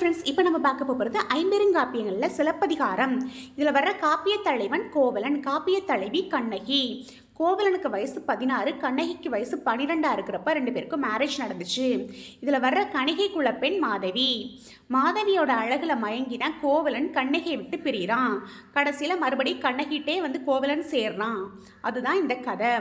Friends இப்போ நம்ம பார்க்க போகிறது ஐம்பெருங்காப்பியங்களில் சிலப்பதிகாரம். இதில் வர்ற காப்பிய தலைவன் கோவலன் காப்பிய தலைவி கண்ணகி. கோவலனுக்கு வயசு பதினாறு கண்ணகிக்கு வயசு பன்னிரெண்டாக இருக்கிறப்ப ரெண்டு பேருக்கும் மேரேஜ் நடந்துச்சு. இதில் வர்ற கணிகைக்குள்ள பெண் மாதவி. மாதவியோட அழகில் மயங்கினா கோவலன் கண்ணகியை விட்டு பிரிகிறான் கடைசியில் மறுபடியும் கண்ணகிட்டே வந்து கோவலன் சேர்றான். அதுதான் இந்த கதை.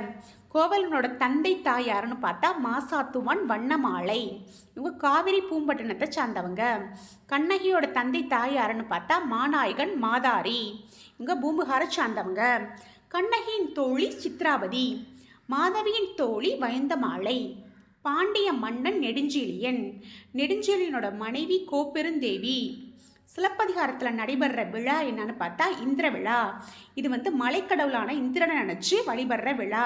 கோவலனோட தந்தை தாய் யாருன்னு பார்த்தா மாசாத்துவான் வண்ணமாலை. இவங்க காவிரி பூம்பட்டினத்தை சார்ந்தவங்க. கண்ணகியோட தந்தை தாய் யாருன்னு பார்த்தா மாநாயகன் மாதாரி. இவங்க பூம்புகாரை சார்ந்தவங்க. கண்ணகியின் தோழி சித்ராவதி. மாதவியின் தோழி வயந்தமாலை. பாண்டிய மன்னன் நெடுஞ்செழியன். நெடுஞ்செழியனோட மனைவி கோப்பெருந்தேவி. சிலப்பதிகாரத்தில் நடைபெற விழா என்னன்னு பார்த்தா இந்திர விழா. இது வந்து மலைக்கடவுளான இந்திரனை நினச்சி வழிபடுற விழா.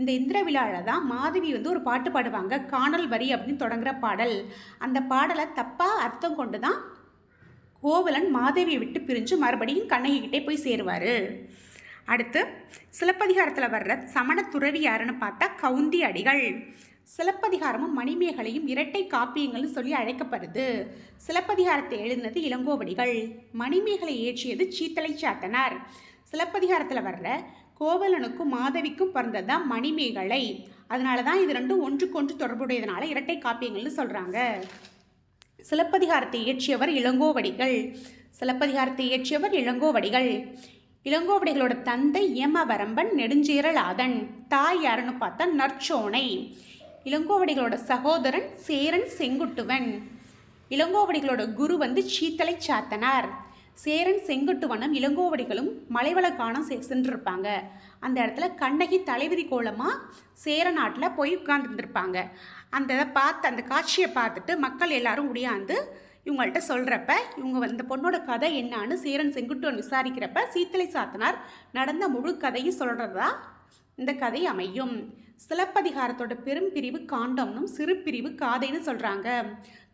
இந்த இந்திர விழாவில் தான் மாதவி வந்து ஒரு பாட்டு பாடுவாங்க. காணல் வரி அப்படின்னு தொடங்குற பாடல். அந்த பாடலை தப்பாக அர்த்தம் கொண்டு தான் கோவலன் மாதவியை விட்டு பிரிஞ்சு மறுபடியும் கண்ணகிக்கிட்டே போய் சேருவார். அடுத்து சிலப்பதிகாரத்தில் வர்ற சமண துறவி யாருன்னு பார்த்தா கவுந்தி அடிகள். சிலப்பதிகாரமும் மணிமேகலையும் இரட்டை காப்பியங்கள்னு சொல்லி அழைக்கப்படுது. சிலப்பதிகாரத்தை எழுதினது இளங்கோவடிகள். மணிமேகலை இயற்றியது சீத்தலை சாத்தனார். சிலப்பதிகாரத்தில் வர்ற கோவலனுக்கும் மாதவிக்கும் பிறந்தது தான் மணிமேகலை. அதனால தான் இது ரெண்டும் ஒன்றுக்கொன்று தொடர்புடையதுனால இரட்டை காப்பியங்கள்னு சொல்கிறாங்க சிலப்பதிகாரத்தை இயற்றியவர் இளங்கோவடிகள். சிலப்பதிகாரத்தை இயற்றியவர் இளங்கோவடிகள். இளங்கோவடிகளோட தந்தை ஏமவரம்பன் நெடுஞ்சீரலாதன் தாய் யாருன்னு பார்த்தா நற்சோனை. இளங்கோவடிகளோட சகோதரன் சேரன் செங்குட்டுவன். இளங்கோவடிகளோட குரு வந்து சீத்தலை சாத்தனார். சேரன் செங்குட்டுவனும் இளங்கோவடிகளும் மலைவள காணம் செ சென்றிருப்பாங்க. அந்த இடத்துல கண்ணகி தலைவிதி கோலமாக சேர நாட்டில் போய் உட்கார்ந்துருந்துருப்பாங்க. அந்த இதை பார்த்து அந்த காட்சியை பார்த்துட்டு மக்கள் எல்லாரும் உடையாந்து இவங்கள்ட்ட சொல்கிறப்ப இவங்க வந்து இந்த பொண்ணோட கதை என்னான்னு சேரன் செங்குட்டுவன் விசாரிக்கிறப்ப சீத்தலை சாத்தனார் நடந்த முழு கதையும் சொல்கிறதா இந்த கதை அமையும். சிலப்பதிகாரத்தோட பெரும் பிரிவு காண்டம்னும் சிறு பிரிவு காதைன்னு சொல்கிறாங்க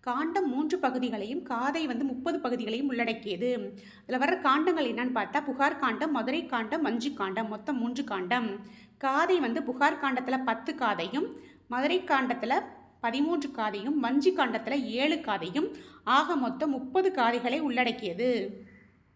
காண்டம் மூன்று பகுதிகளையும் காதை வந்து முப்பது பகுதிகளையும் உள்ளடக்கியது. அதில் வர காண்டங்கள் என்னன்னு பார்த்தா புகார் காண்டம் மதுரை காண்டம் மஞ்சு காண்டம் மொத்தம் மூன்று காண்டம். காதை வந்து புகார் காண்டத்தில் பத்து காதையும் மதுரை காண்டத்தில் பதிமூன்று காதையும் மஞ்சு காண்டத்தில் ஏழு காதையும் ஆக மொத்தம் முப்பது காதைகளை உள்ளடக்கியது.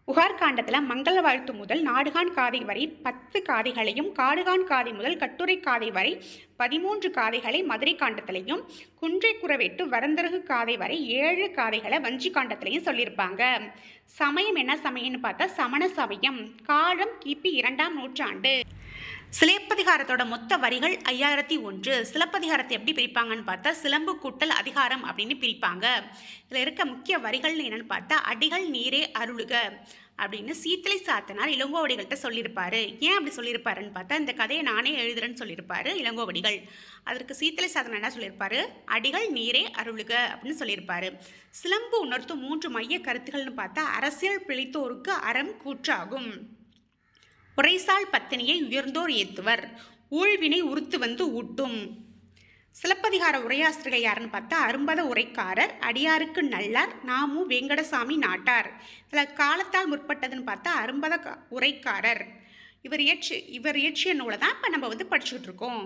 புகார் காண்டத்தில் மங்கள வாழ்த்து முதல் நாடுகான் காதை வரை பத்து காதைகளையும் காடுகான் காதை முதல் கட்டுரை காதை வரை பதிமூன்று காதைகளை மதுரை காண்டத்திலையும் குன்றை குறவேட்டு வரந்தரகு காதை வரை ஏழு காதைகளை வஞ்சி காண்டத்திலையும் சொல்லியிருப்பாங்க. சமயம் என்ன சமயம்னு பார்த்தா சமண சமயம் காலம் கிபி இரண்டாம் நூற்றாண்டு. சிலப்பதிகாரத்தோட மொத்த வரிகள் ஐயாயிரத்தி ஒன்று. சிலப்பதிகாரத்தை எப்படி பிரிப்பாங்கன்னு பார்த்தா சிலம்பு கூட்டல் அதிகாரம் அப்படின்னு பிரிப்பாங்க. இதில் இருக்க முக்கிய வரிகள்னு என்னென்னு பார்த்தா அடிகள் நீரே அருளுக. அப்படின்னு சீத்தலை சாத்தனார் இளங்கோவடிகள்கிட்ட சொல்லியிருப்பாரு. ஏன் அப்படி சொல்லியிருப்பாருன்னு பார்த்தா இந்த கதையை நானே எழுதுறேன்னு சொல்லியிருப்பாரு இளங்கோவடிகள். அதற்கு சீத்தலை சாத்தனார் என்ன சொல்லியிருப்பாரு? அடிகள் நீரே அருளுக அப்படின்னு சொல்லியிருப்பாரு. சிலம்பு உணர்த்தும் மூன்று மைய கருத்துக்கள்னு பார்த்தா அரசியல் பிழைத்தோருக்கு அறம் கூற்றாகும். உரைசால் பத்தினியை உயர்ந்தோர் ஏத்துவர். ஊழ்வினை உறுத்து வந்து ஊட்டும். சிலப்பதிகார உரையாசிரியர் யாருன்னு பார்த்தா அரும்பத உரைக்காரர் அடியாருக்கு நல்லார் நாமு வெங்கடசாமி நாட்டார். இதில் காலத்தால் முற்பட்டதுன்னு பார்த்தா அரும்பத உரைக்காரர். இவர் இயற்று இவர் இயற்றிய நூலை தான் இப்போ நம்ம வந்து படிச்சுட்ருக்கோம்